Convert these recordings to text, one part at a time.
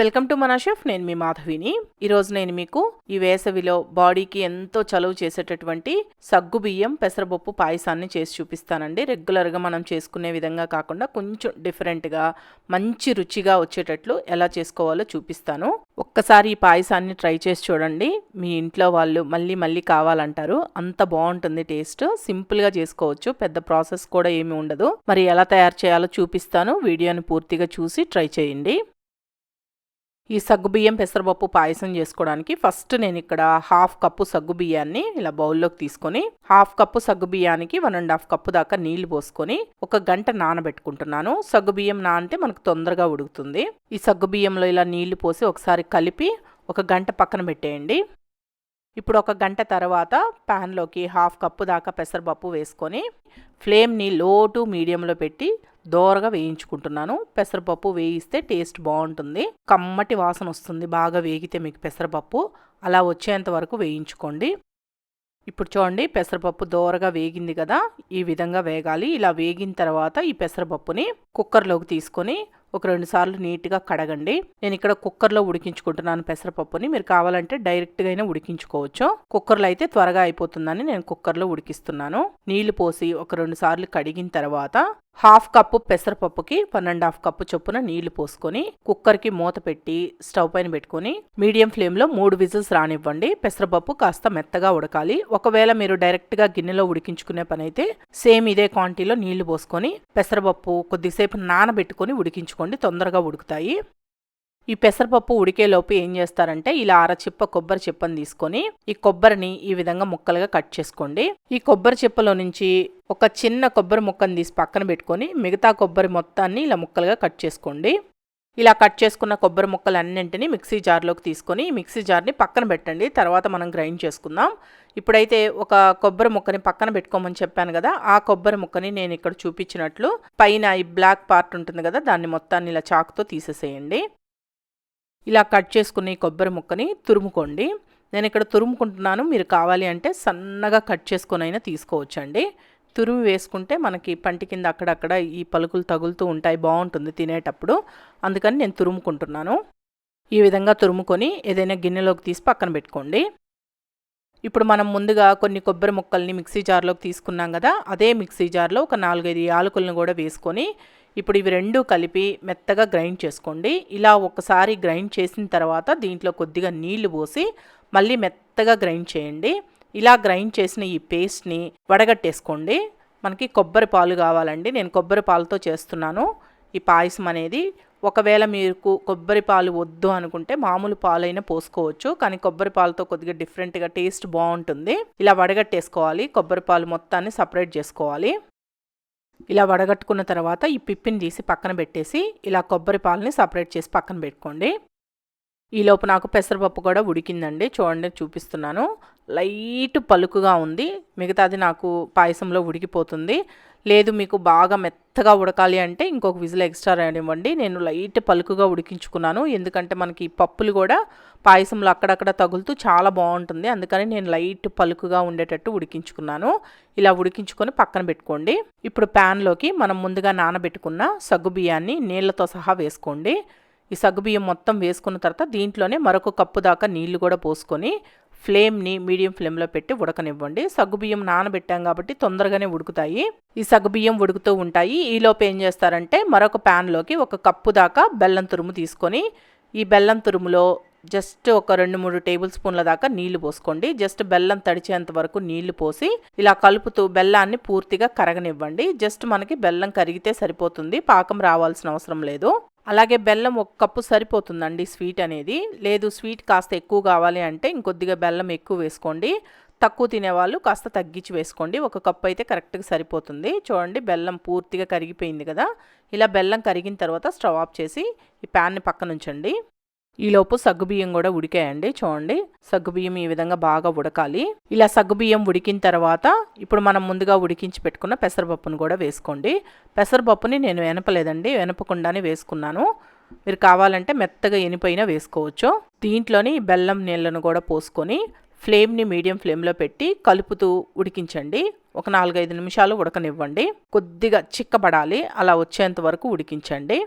Welcome to మన chef నేను మీ మాధవిని. ఈరోజు నేను మీకు ఈ వేసవిలో బాడీకి ఎంతో చలువ చేసేటటువంటి సగ్గు బియ్యం పెసరపప్పు పాయసాన్ని చేసి చూపిస్తానండి. రెగ్యులర్గా మనం చేసుకునే విధంగా కాకుండా కొంచెం డిఫరెంట్గా మంచి రుచిగా వచ్చేటట్లు ఎలా చేసుకోవాలో చూపిస్తాను. ఒక్కసారి ఈ పాయసాన్ని ట్రై చేసి చూడండి. మీ ఇంట్లో వాళ్ళు మళ్ళీ మళ్ళీ కావాలంటారు. అంత బాగుంటుంది టేస్ట్. సింపుల్గా చేసుకోవచ్చు. పెద్ద ప్రాసెస్ కూడా ఏమి ఉండదు. మరి ఎలా తయారు చేయాలో చూపిస్తాను. వీడియోని పూర్తిగా చూసి ట్రై చేయండి. ఈ సగ్గుబియ్యం పెసరపప్పు పాయసం చేసుకోవడానికి ఫస్ట్ నేను ఇక్కడ హాఫ్ కప్పు సగ్గుబియ్యాన్ని ఇలా బౌల్లోకి తీసుకొని హాఫ్ కప్పు సగ్గుబియ్యానికి వన్ అండ్ హాఫ్ కప్పు దాకా నీళ్ళు పోసుకొని ఒక గంట నానబెట్టుకుంటున్నాను. సగ్గుబియ్యం నానితే మనకు తొందరగా ఉడుకుతుంది. ఈ సగ్గుబియ్యంలో ఇలా నీళ్ళు పోసి ఒకసారి కలిపి ఒక గంట పక్కన పెట్టేయండి. ఇప్పుడు ఒక గంట తర్వాత ప్యాన్లోకి హాఫ్ కప్పు దాకా పెసరపప్పు వేసుకొని ఫ్లేమ్ని లో టు మీడియంలో పెట్టి దోరగా వేయించుకుంటున్నాను. పెసరపప్పు వేయిస్తే టేస్ట్ బాగుంటుంది. కమ్మటి వాసన వస్తుంది బాగా వేగితే మీకు పెసరపప్పు. అలా వచ్చేంత వరకు వేయించుకోండి. ఇప్పుడు చూడండి పెసరపప్పు దోరగా వేగింది కదా ఈ విధంగా వేగాలి. ఇలా వేగిన తర్వాత ఈ పెసరపప్పుని కుక్కర్లోకి తీసుకొని ఒక రెండు సార్లు నీట్గా కడగండి. నేను ఇక్కడ కుక్కర్లో ఉడికించుకుంటున్నాను పెసరపప్పుని. మీరు కావాలంటే డైరెక్ట్గా అయినా ఉడికించుకోవచ్చు. కుక్కర్లో అయితే త్వరగా అయిపోతుందని నేను కుక్కర్లో ఉడికిస్తున్నాను. నీళ్ళు పోసి ఒక రెండు సార్లు కడిగిన తర్వాత హాఫ్ కప్పు పెసరపప్పుకి వన్ అండ్ హాఫ్ కప్పు చొప్పున నీళ్ళు పోసుకొని కుక్కర్కి మూత పెట్టి స్టవ్ పైన పెట్టుకొని మీడియం ఫ్లేమ్లో మూడు విజిల్స్ రానివ్వండి. పెసరపప్పు కాస్త మెత్తగా ఉడకాలి. ఒకవేళ మీరు డైరెక్ట్గా గిన్నెలో ఉడికించుకునే పని అయితే సేమ్ ఇదే క్వాంటిటీలో నీళ్ళు పోసుకొని పెసరపప్పు కొద్దిసేపు నానబెట్టుకొని ఉడికించుకోండి. తొందరగా ఉడుకుతాయి. ఈ పెసరపప్పు ఉడికేలోపు ఏం చేస్తారంటే ఇలా అర చిప్ప కొబ్బరి చిప్పని తీసుకొని ఈ కొబ్బరిని ఈ విధంగా ముక్కలుగా కట్ చేసుకోండి. ఈ కొబ్బరి చిప్పలో నుంచి ఒక చిన్న కొబ్బరి ముక్కను తీసి పక్కన పెట్టుకొని మిగతా కొబ్బరి మొత్తాన్ని ఇలా ముక్కలుగా కట్ చేసుకోండి. ఇలా కట్ చేసుకున్న కొబ్బరి ముక్కలన్నింటినీ మిక్సీ జార్లోకి తీసుకొని మిక్సీ జార్ని పక్కన పెట్టండి. తర్వాత మనం గ్రైండ్ చేసుకుందాం. ఇప్పుడైతే ఒక కొబ్బరి ముక్కని పక్కన పెట్టుకోమని చెప్పాను కదా ఆ కొబ్బరి ముక్కని నేను ఇక్కడ చూపించినట్లు పైన ఈ బ్లాక్ పార్ట్ ఉంటుంది కదా దాన్ని మొత్తాన్ని ఇలా చాకుతో తీసేసేయండి. ఇలా కట్ చేసుకున్న ఈ కొబ్బరి ముక్కని తురుముకోండి. నేను ఇక్కడ తురుముకుంటున్నాను. మీరు కావాలి అంటే సన్నగా కట్ చేసుకొని అయినా తీసుకోవచ్చండి. తురుము వేసుకుంటే మనకి పంటి కింద అక్కడక్కడ ఈ పలుకులు తగులుతూ ఉంటాయి. బాగుంటుంది తినేటప్పుడు. అందుకని నేను తురుముకుంటున్నాను. ఈ విధంగా తురుముకొని ఏదైనా గిన్నెలోకి తీసి పక్కన పెట్టుకోండి. ఇప్పుడు మనం ముందుగా కొన్ని కొబ్బరి ముక్కల్ని మిక్సీ జార్లోకి తీసుకున్నాం కదా అదే మిక్సీ జార్లో ఒక నాలుగైదు యాలకులను కూడా వేసుకొని ఇప్పుడు ఇవి రెండు కలిపి మెత్తగా గ్రైండ్ చేసుకోండి. ఇలా ఒకసారి గ్రైండ్ చేసిన తర్వాత దీంట్లో కొద్దిగా నీళ్ళు పోసి మళ్ళీ మెత్తగా గ్రైండ్ చేయండి. ఇలా గ్రైండ్ చేసిన ఈ పేస్ట్ని వడగట్టేసుకోండి. మనకి కొబ్బరి పాలు కావాలండి. నేను కొబ్బరి పాలతో చేస్తున్నాను. ఈ పాయసం అనేది ఒకవేళ మీకు కొబ్బరి పాలు వద్దు అనుకుంటే మామూలు పాలైనా పోసుకోవచ్చు. కానీ కొబ్బరి పాలతో కొద్దిగా డిఫరెంట్గా టేస్ట్ బాగుంటుంది. ఇలా వడగట్టేసుకోవాలి. కొబ్బరి పాలు మొత్తాన్ని సపరేట్ చేసుకోవాలి. ఇలా వడగట్టుకున్న తర్వాత ఈ పిప్పిని తీసి పక్కన పెట్టేసి ఇలా కొబ్బరి పాలని సపరేట్ చేసి పక్కన పెట్టుకోండి. ఈలోపు నాకు పెసరపప్పు కూడా ఉడికిందండి. చూడండి చూపిస్తున్నాను. లైట్ పలుకుగా ఉంది. మిగతాది నాకు పాయసంలో ఉడికిపోతుంది. లేదు మీకు బాగా మెత్తగా ఉడకాలి అంటే ఇంకొక విజిల్ ఎక్స్ట్రా రానివ్వండి. నేను లైట్ పలుకుగా ఉడికించుకున్నాను. ఎందుకంటే మనకి పప్పులు కూడా పాయసంలో అక్కడక్కడ తగులుతూ చాలా బాగుంటుంది. అందుకని నేను లైట్ పలుకుగా ఉండేటట్టు ఉడికించుకున్నాను. ఇలా ఉడికించుకొని పక్కన పెట్టుకోండి. ఇప్పుడు ప్యాన్లోకి మనం ముందుగా నానబెట్టుకున్న సగ్గు బియ్యాన్ని నీళ్ళతో సహా వేసుకోండి. ఈ సగ్గుబియ్యం మొత్తం వేసుకున్న తర్వాత దీంట్లోనే మరొక కప్పు దాకా నీళ్ళు కూడా పోసుకొని ఫ్లేమ్ని మీడియం ఫ్లేమ్లో పెట్టి ఉడకనివ్వండి. సగ్గుబియ్యం నానబెట్టాం కాబట్టి తొందరగానే ఉడుకుతాయి. ఈ సగ్గుబియ్యం ఉడుకుతూ ఉంటాయి. ఈలోపు ఏం చేస్తారంటే మరొక ప్యాన్లోకి ఒక కప్పు దాకా బెల్లం తురుము తీసుకొని ఈ బెల్లం తురుములో జస్ట్ ఒక రెండు మూడు టేబుల్ స్పూన్ల దాకా నీళ్ళు పోసుకోండి. జస్ట్ బెల్లం తడిచేంత వరకు నీళ్ళు పోసి ఇలా కలుపుతూ బెల్లాన్ని పూర్తిగా కరగనివ్వండి. జస్ట్ మనకి బెల్లం కరిగితే సరిపోతుంది. పాకం రావాల్సిన అవసరం లేదు. అలాగే బెల్లం ఒక కప్పు సరిపోతుందండి స్వీట్ అనేది. లేదు స్వీట్ కాస్త ఎక్కువ కావాలి అంటే ఇంకొద్దిగా బెల్లం ఎక్కువ వేసుకోండి. తక్కువ తినేవాళ్ళు కాస్త తగ్గించి వేసుకోండి. ఒక కప్పు అయితే కరెక్ట్గా సరిపోతుంది. చూడండి బెల్లం పూర్తిగా కరిగిపోయింది కదా. ఇలా బెల్లం కరిగిన తర్వాత స్టవ్ ఆఫ్ చేసి ఈ ప్యాన్ని పక్కనుంచండి. ఈలోపు సగ్గుబియ్యం కూడా ఉడికాయండి. చూడండి సగ్గుబియ్యం ఈ విధంగా బాగా ఉడకాలి. ఇలా సగ్గుబియ్యం ఉడికిన తర్వాత ఇప్పుడు మనం ముందుగా ఉడికించి పెట్టుకున్న పెసరపప్పును కూడా వేసుకోండి. పెసరపప్పుని నేను వెనపలేదండి వెనపకుండానే వేసుకున్నాను. మీరు కావాలంటే మెత్తగా ఎనిపోయినా వేసుకోవచ్చు. దీంట్లోని బెల్లం నీళ్ళను కూడా పోసుకొని ఫ్లేమ్ని మీడియం ఫ్లేమ్లో పెట్టి కలుపుతూ ఉడికించండి. ఒక నాలుగైదు నిమిషాలు ఉడకనివ్వండి. కొద్దిగా చిక్కబడాలి అలా వచ్చేంత వరకు ఉడికించండి.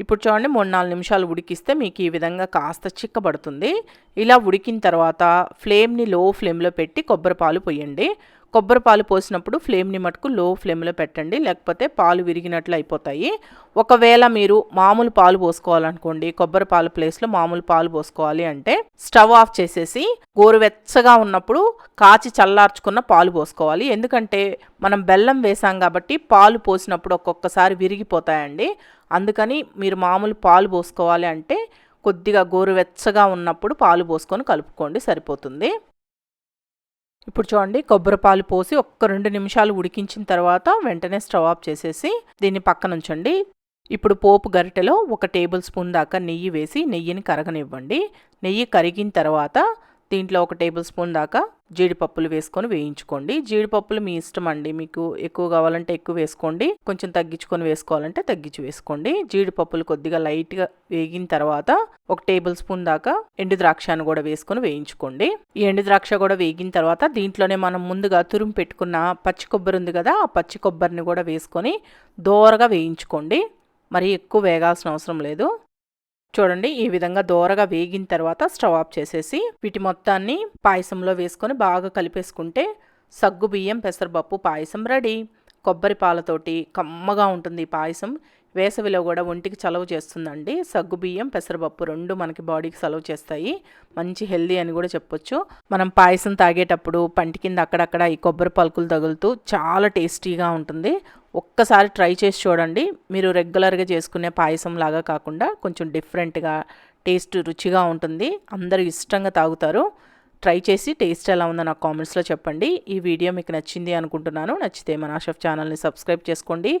ఇప్పుడు చూడండి మూడు నాలుగు నిమిషాలు ఉడికిస్తే మీకు ఈ విధంగా కాస్త చిక్కబడుతుంది. ఇలా ఉడికిన తర్వాత ఫ్లేమ్ని లో ఫ్లేమ్లో పెట్టి కొబ్బరి పాలు పోయండి కొబ్బరి పాలు పోసినప్పుడు ఫ్లేమ్ని మటుకు లో ఫ్లేమ్లో పెట్టండి. లేకపోతే పాలు విరిగినట్లు అయిపోతాయి. ఒకవేళ మీరు మామూలు పాలు పోసుకోవాలనుకోండి కొబ్బరి పాల ప్లేస్లో మామూలు పాలు పోసుకోవాలి అంటే స్టవ్ ఆఫ్ చేసేసి గోరువెచ్చగా ఉన్నప్పుడు కాచి చల్లార్చుకున్న పాలు పోసుకోవాలి. ఎందుకంటే మనం బెల్లం వేసాం కాబట్టి పాలు పోసినప్పుడు ఒక్కొక్కసారి విరిగిపోతాయండి. అందుకని మీరు మామూలు పాలు పోసుకోవాలి అంటే కొద్దిగా గోరువెచ్చగా ఉన్నప్పుడు పాలు పోసుకొని కలుపుకోండి సరిపోతుంది. ఇప్పుడు చూడండి కొబ్బరి పాలు పోసి ఒక్క రెండు నిమిషాలు ఉడికించిన తర్వాత వెంటనే స్టవ్ ఆఫ్ చేసేసి దీన్ని పక్కన ఉంచండి. ఇప్పుడు పోపు గరిటెలో ఒక టేబుల్ స్పూన్ దాకా నెయ్యి వేసి నెయ్యిని కరగనివ్వండి. నెయ్యి కరిగిన తర్వాత దీంట్లో ఒక టేబుల్ స్పూన్ దాకా జీడిపప్పులు వేసుకొని వేయించుకోండి. జీడిపప్పులు మీ ఇష్టం అండి. మీకు ఎక్కువ కావాలంటే ఎక్కువ వేసుకోండి. కొంచెం తగ్గించుకొని వేసుకోవాలంటే తగ్గించి వేసుకోండి. జీడిపప్పులు కొద్దిగా లైట్గా వేగిన తర్వాత ఒక టేబుల్ స్పూన్ దాకా ఎండు ద్రాక్షను కూడా వేసుకొని వేయించుకోండి. ఈ ఎండు ద్రాక్ష కూడా వేగిన తర్వాత దీంట్లోనే మనం ముందుగా తురుము పెట్టుకున్న పచ్చి కొబ్బరి ఉంది కదా ఆ పచ్చి కొబ్బరిని కూడా వేసుకొని దోరగా వేయించుకోండి. మరి ఎక్కువ వేగాల్సిన అవసరం లేదు. చూడండి ఈ విధంగా దోరగా వేగిన తర్వాత స్టవ్ ఆఫ్ చేసేసి వీటి మొత్తాన్ని పాయసంలో వేసుకొని బాగా కలిపేసుకుంటే సగ్గు బియ్యం పెసరపప్పు పాయసం రెడీ. కొబ్బరి పాలతోటి కమ్మగా ఉంటుంది ఈ పాయసం. వేసవిలో కూడా ఒంటికి చలవ చేస్తుందండి. సగ్గు బియ్యం పెసరపప్పు రెండు మనకి బాడీకి చలవ చేస్తాయి. మంచి హెల్దీ అని కూడా చెప్పొచ్చు. మనం పాయసం తాగేటప్పుడు పంటి కింద అక్కడక్కడ ఈ కొబ్బరి పలుకులు తగులుతూ చాలా టేస్టీగా ఉంటుంది. ఒక్కసారి ట్రై చేసి చూడండి. మీరు రెగ్యులర్గా చేసుకునే పాయసం లాగా కాకుండా కొంచెం డిఫరెంట్గా టేస్ట్ రుచిగా ఉంటుంది. అందరూ ఇష్టంగా తాగుతారు. ట్రై చేసి టేస్ట్ ఎలా ఉందో నాకు కామెంట్స్లో చెప్పండి. ఈ వీడియో మీకు నచ్చింది అనుకుంటున్నాను. నచ్చితే మన ఆషఫ్ ఛానల్ని సబ్స్క్రైబ్ చేసుకోండి.